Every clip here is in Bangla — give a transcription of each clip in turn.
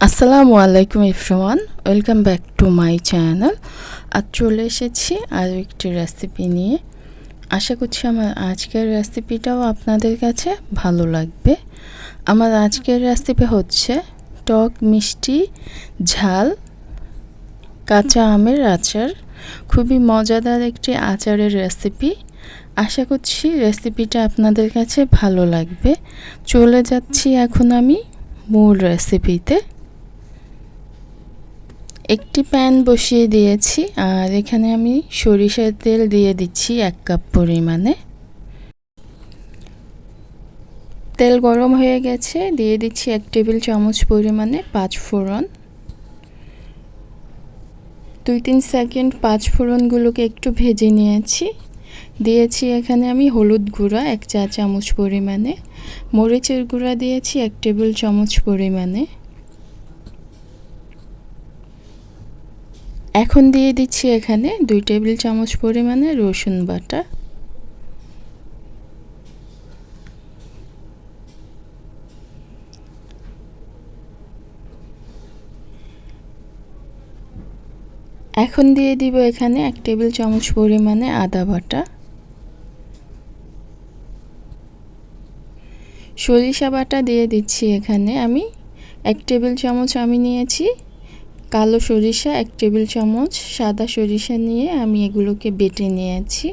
আসসালামু আলাইকুম everyone, welcome back to my channel. আজ চলে এসেছি আরও একটি রেসিপি নিয়ে। আশা করছি আমার আজকের রেসিপিটাও আপনাদের কাছে ভালো লাগবে। আমার আজকের রেসিপি হচ্ছে টক মিষ্টি ঝাল, কাঁচা আমের আচার। খুবই মজাদার একটি আচারের রেসিপি। আশা করছি রেসিপিটা আপনাদের কাছে ভালো লাগবে। চলে যাচ্ছি এখন আমি মূল রেসিপিতে। একটি প্যান বসিয়ে দিয়েছি, আর এখানে আমি সরিষার তেল দিয়ে দিচ্ছি এক কাপ পরিমাণে। তেল গরম হয়ে গেছে, দিয়ে দিচ্ছি এক টেবিল চামচ পরিমাণে পাঁচ ফোড়ন। দুই তিন সেকেন্ড পাঁচ ফোড়নগুলোকে একটু ভেজে নিয়েছি। দিয়েছি এখানে আমি হলুদ গুঁড়া এক চা চামচ পরিমাণে, মরিচের গুঁড়া দিয়েছি এক টেবিল চামচ পরিমাণে। এখন দিয়ে দিচ্ছি এখানে দুই টেবিল চামচ পরিমাণে রসুন বাটা। এখন দিয়ে দিব এখানে এক টেবিল চামচ পরিমাণে আদা বাটা। সরিষা বাটা দিয়ে দিচ্ছি এখানে আমি। এক টেবিল চামচ আমি নিয়েছি কালো সরিষা, এক টেবিল চামচ, সাদা সরিষা নিয়ে আমি এগুলোকে বেটে নিয়েছি।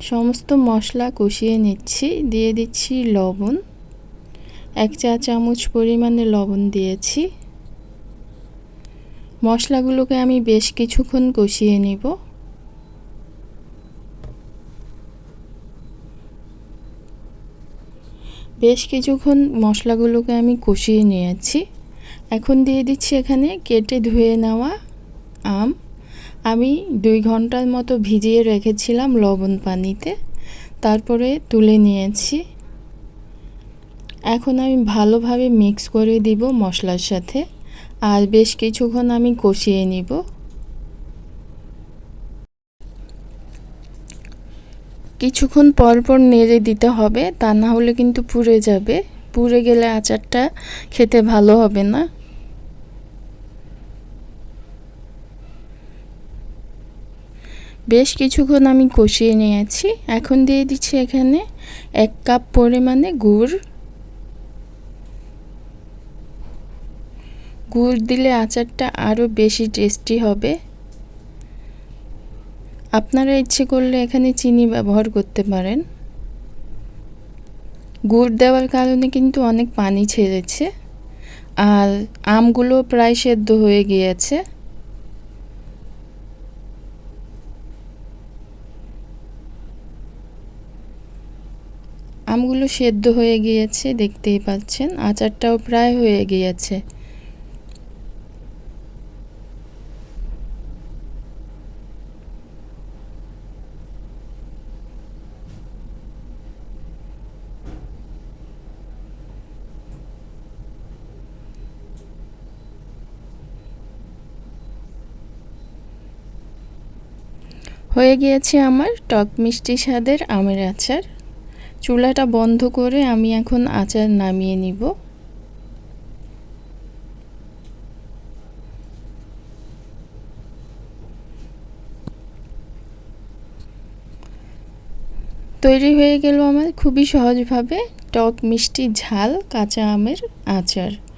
সমস্ত মশলা কষিয়ে নিচ্ছি, দিয়ে দিচ্ছি লবণ। এক চা চামচ পরিমাণে লবণ দিয়েছি। মশলাগুলোকে আমি বেশ কিছুক্ষণ কষিয়ে নিব। বেশ কিছুক্ষণ মশলাগুলোকে আমি কষিয়ে নিয়েছি। এখন দিয়ে দিচ্ছি এখানে কেটে ধুয়ে নেওয়া আম। আমি দুই ঘণ্টার মতো ভিজিয়ে রেখেছিলাম লবণ পানিতে। তারপরে তুলে নিয়েছি। এখন আমি ভালোভাবে মিক্স করে দিব মশলার সাথে। আর বেশ কিছুক্ষণ আমি কষিয়ে নিব। কিছুক্ষণ পর পর নেড়ে দিতে হবে, তা না হলে কিন্তু পুড়ে যাবে। পুড়ে গেলে আচারটা খেতে ভালো হবে না। বেশ কিছুক্ষণ আমি কষিয়ে নিয়েছি। এখন দিয়ে দিচ্ছি এখানে এক কাপ পরিমাণে গুড়। গুড় দিলে আচারটা আরও বেশি টেস্টি হবে। আপনারা ইচ্ছে করলে এখানে চিনি ব্যবহার করতে পারেন। গুড় দেওয়ার কারণে কিন্তু অনেক পানি ছেড়েছে। আর আমগুলো প্রায় সেদ্ধ হয়ে গিয়েছে। আমগুলো সেদ্ধ হয়ে গিয়েছে, দেখতেই পাচ্ছেন। আচারটাও প্রায় হয়ে গিয়েছে। হয়ে গিয়েছে আমার টক মিষ্টি স্বাদের আমের আচার। চুলাটা বন্ধ করে আমি এখন আচার নামিয়ে নিব। তৈরি হয়ে গেল আমার খুবই সহজভাবে টক মিষ্টি ঝাল কাঁচা আমের আচার।